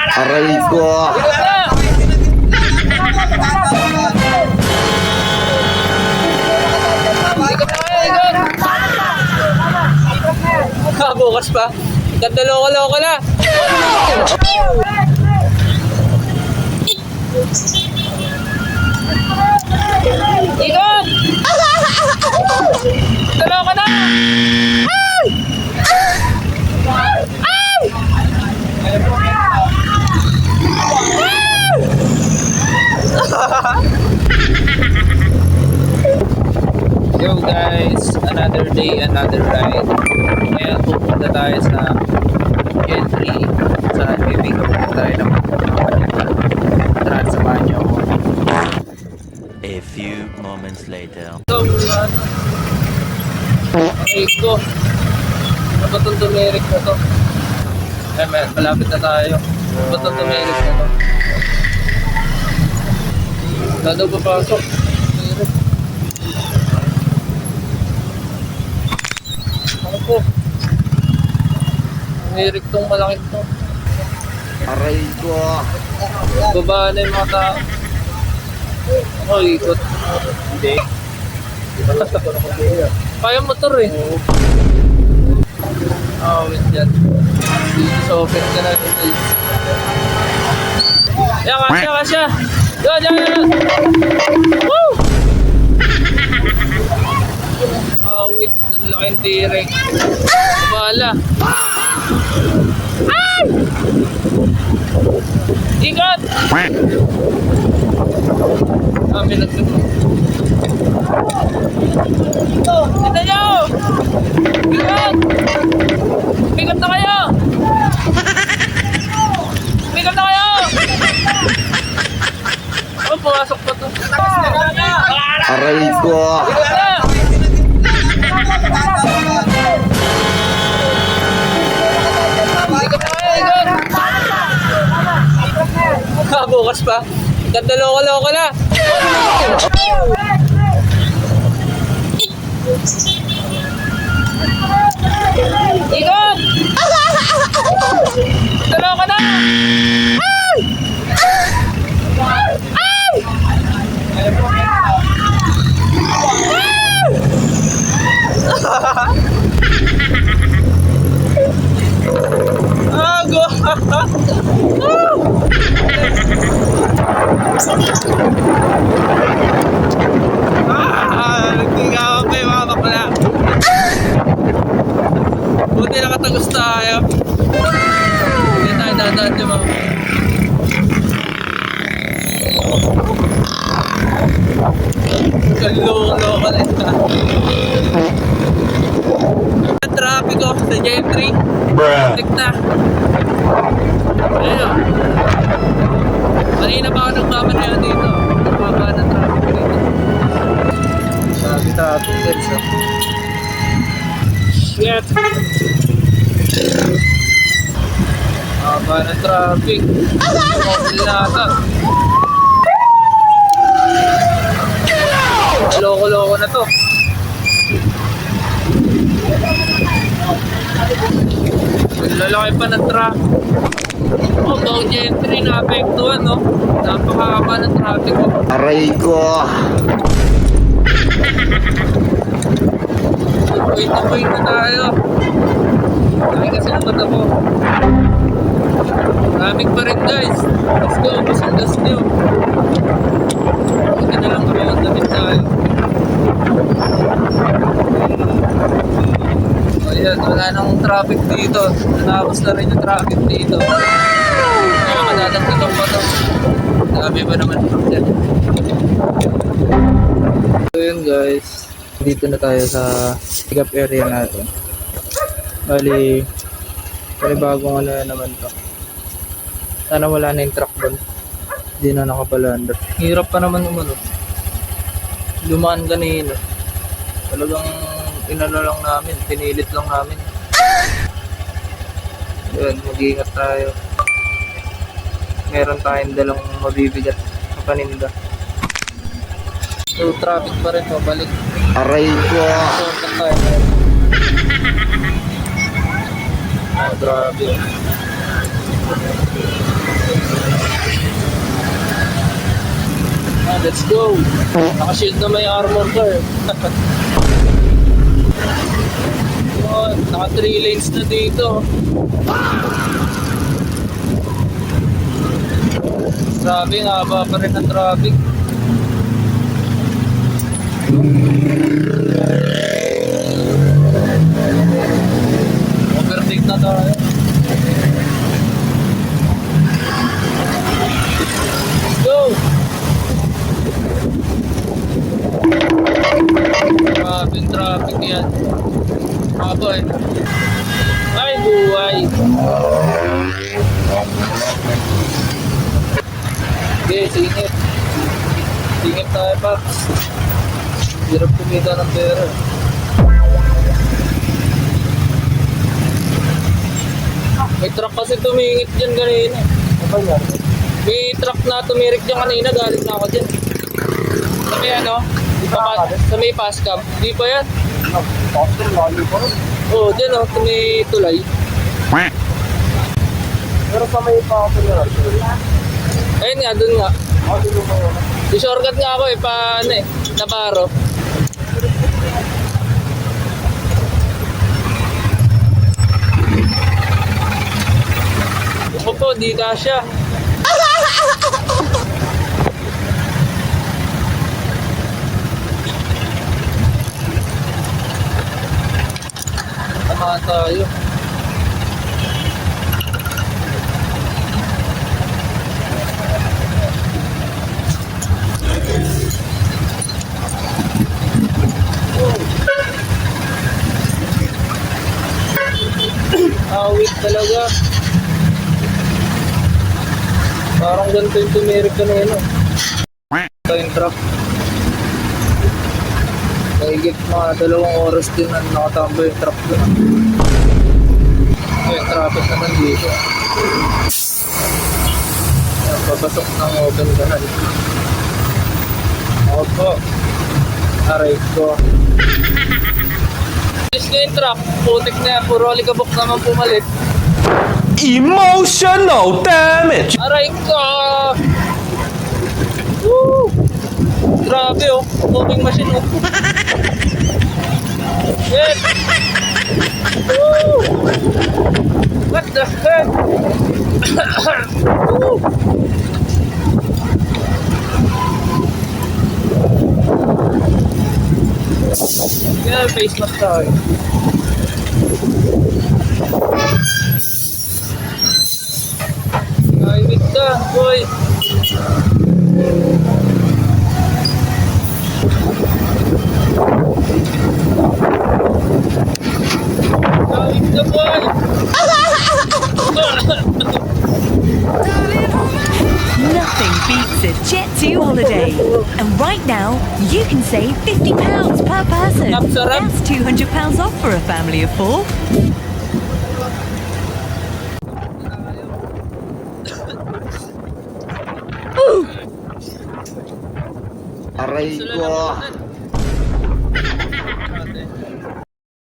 Aray ko. Ah, bukas pa. Ganda loko-loko na. Day, another ride. Ngayon pupunta tayo sa Gentry. Sa Bibig pupunta tayo ng Tara, niyo ako. A few moments later. So, okay ko. Ano ba itong turmeric na to? Eh, may, malapit na tayo. Ano ba itong turmeric na to? Daw papasok. Po? Turmeric tong malaki to. Aray ko. Baba na yung mga tao. Ako, ikot. Hindi. Kaya motor eh. Ah, wait yan. Dito sa open ka na. Yan, kasya, kasya. Yan, yan, yan. Woo! Ah, wait. Nalaking tirek. Bala. Ay! Ikot! Ah, may nagsubo. Ito, ito nyo! Bigat! Bigat na kayo! Bigat na kayo! Oh, pumasok pa to. Aray ko. Bigat na! Bukas pa. Ganda loko-loko na. Ikot! Dalawa ka na! Ay! Ay! Ago! Ah, nagtigawan pa yung mga bakla. Buti nakatagos tayo. Hindi tayo dadaan yung mga Kaloko-loko na ito. Ang traffic oh, sa J3. Tik na. Ayun. Kanina pa ako nagmamanayan dito. Nababa ng traffic dito. Sabi traffic guys oh. Shit! Haba ng traffic. Mobile na. Loko-loko na to. Lalaki pa ng traffic. Oh, bawat entry na apektuhan, no? Napakahaba ng traffic. Oh. Aray ko. Point to point na tayo. Dami kasi naman ako. Traffic pa rin guys. Let's go, busang gas nyo. Hindi na lang kami ang damit tayo. Ayan, wala nang traffic dito. Natapos na rin yung traffic dito. Kaya madadagdagan pa to. Dami pa naman dyan. So yun guys, dito na tayo sa pick up area natin. Bali, bali bagong ano na naman to. Sana wala na yung truck doon. Hindi na nakapalandar. Hirap pa naman umano. Dumaan kanina. Talagang inano lang namin, pinilit lang namin. Yun, mag-iingat tayo. Meron tayong dalang mabibigat sa paninda. So, traffic pa rin, pabalik. Aray ko. Shortcut tayo. Oh, grabe. Ah, let's go. Nakashield na may armor to eh. Yun, naka 3 lanes na dito. Grabe, haba pa rin ang traffic. Haba eh. Ay, buhay. Okay, singit. Singit tayo, Pax. Hirap kumita ng pera. May truck kasi tumingit dyan kanina. Ano? May truck na tumirik dyan kanina, galing na ako dyan. Sa may ano? Sa, may pascam. Di pa yan? Oo, oh, dyan oh, sa may tulay. Pero sa may pa ako na Ayun nga, dun nga. Di shortcut nga ako eh, pa ano eh, Navarro. Ako po, di kasya. Tama tayo. Awit talaga. Parang ganito yung tumirik ka na yun. Ito yung truck. Mahigit mga dalawang oras din na nakatambay yung truck doon. Yung traffic naman dito. Ayan, papasok ng open kanal. Ako po. Aray ko. Alis na yung truck. Putik na yan. Puro alikabok naman pumalit. Emotional damage. Aray ko! Woo! Grabe oh. Moving machine oh. Yes! Woo! What the heck? Yeah, face mask tayo. Ay, ka, boy. Save £50 per person. Napsarap. That's £200 off for a family of four. Aray ko. naman.